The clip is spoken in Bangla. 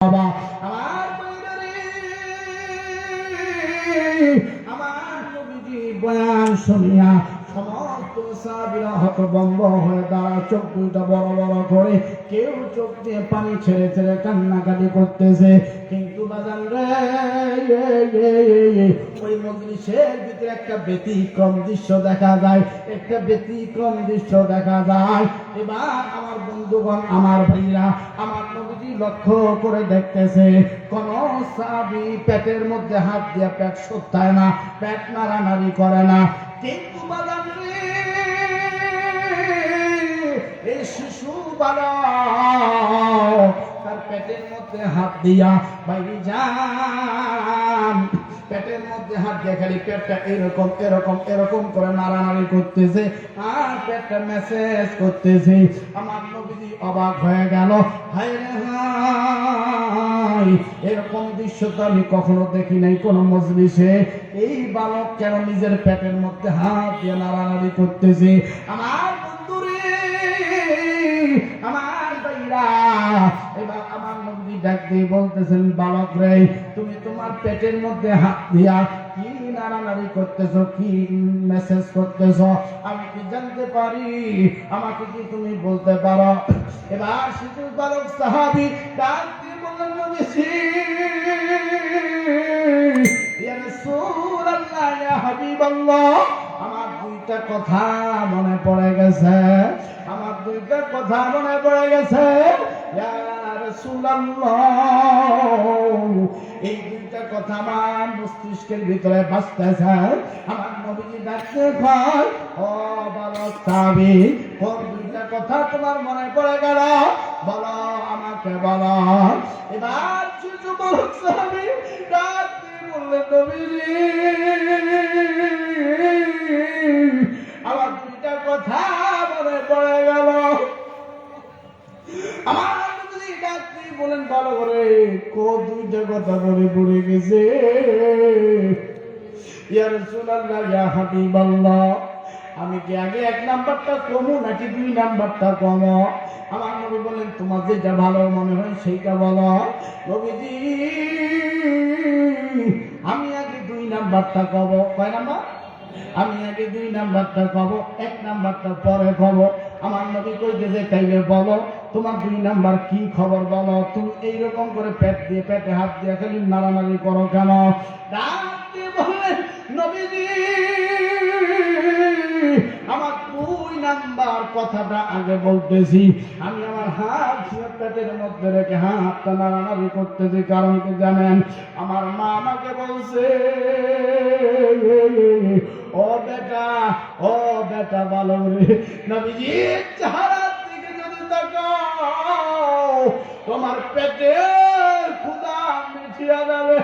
বাবা। আমার বয়ান শুনিয়া পানি ছেড়ে ছেড়ে কান্নাকাটি করতেছে। কিন্তু বাজান ওই মজলিসের ভিতরে একটা ব্যতিক্রম দৃশ্য দেখা যায়, একটা ব্যতিক্রম দৃশ্য দেখা যায়। এবার আমার বন্ধুগণ, আমার ভাইরা, আমার লক্ষ্য করে দেখতেছে কোন সাবি, পেটের মধ্যে হাত দিয়ে পেট সত্যায় না, পেট নাড়ানাড়ি করে না। কিন্তু বাদাম এই শিশু বালক তার পেটের মধ্যে হাত দিয়া বাইরে যান। পেটের মধ্যে হাত দিয়ে খালি পেটটা এরকম এরকম এরকম করে নাড়ানাড়ি করতেছে, আর পেটটা মেসেজ করতেছে। আমার অবাক হয়ে গেল। এরকম দৃশ্য তো আমি কখনো দেখি নাই কোনো মজলিসে। এই বালক কেন নিজের পেটের মধ্যে হাত দিয়ে নাড়ানাড়ি করতেছে? আমার বন্ধুরে, আমার ভাইরা, এবার আমার নবী ডাক দিয়ে বলতেছেন, বালক রে, তুমি তোমার পেটের মধ্যে হাত দিয়া কি নাড়ানাড়ি করতেছো, কি মেসেজ করতেছো? আমি কি জানতে পারি? আমাকে কি তুমি বলতে পারো? এবার শিশু বালক সাহাবি ডাক দিয়ে আমার দুইটা কথা মনে পড়ে গেছে। আমার দুইটা কথা মনে পড়ে গেছে। কথা আমার মস্তিষ্কের ভিতরে বাজতেছে আমার নবীজি ডাকতে কয়, ও বালক সাহাবী কোন দুইটা কথা তোমার মনে পড়ে গেল। বলো আমাকে বলো। এবার শিশু বালক ডাক দিয়ে নবীজি আমার দুইটা কথা মনে পড়ে গেল আমার দিয়ে বলেন, ভালো করে কো দুইটা কথা মনে পড়ে গেছে। ইয়া রাসূলুল্লাহ, ইয়া হাবিবাল্লাহ, আমি কি আগে এক নাম্বারটা কমু নাকি দুই নাম্বারটা কম? আমার নবী বলেন, তোমার যেটা ভালো মনে হয় সেইটা বলো। নবীজি, আমি আগে দুই নাম্বারটা কব কয় নাম্বার? আমি আগে দুই নাম্বারটা কব এক নাম্বারটা পরে কব আমার নবী কইতেছে, তাইলে বলো। তোমার দুই নাম্বার কি খবর বলো? তুমি এইরকম করে পেট দিয়ে পেটে হাত দিয়ে খালি নাড়ানাড়ি করো কেন? আমার দুই নাম্বার কথাটা আগে বলতেছি। আমি আমার হাত পেটের মধ্যে রেখে হাতটা নাড়ানাড়ি করতেছি। কারণ কি জানেন? আমার মা আমাকে বলছে, ও বেটা ও বেটা ভালো রে নবীজি তোমার পেটের ক্ষুদা মিঠিয়া যাবে।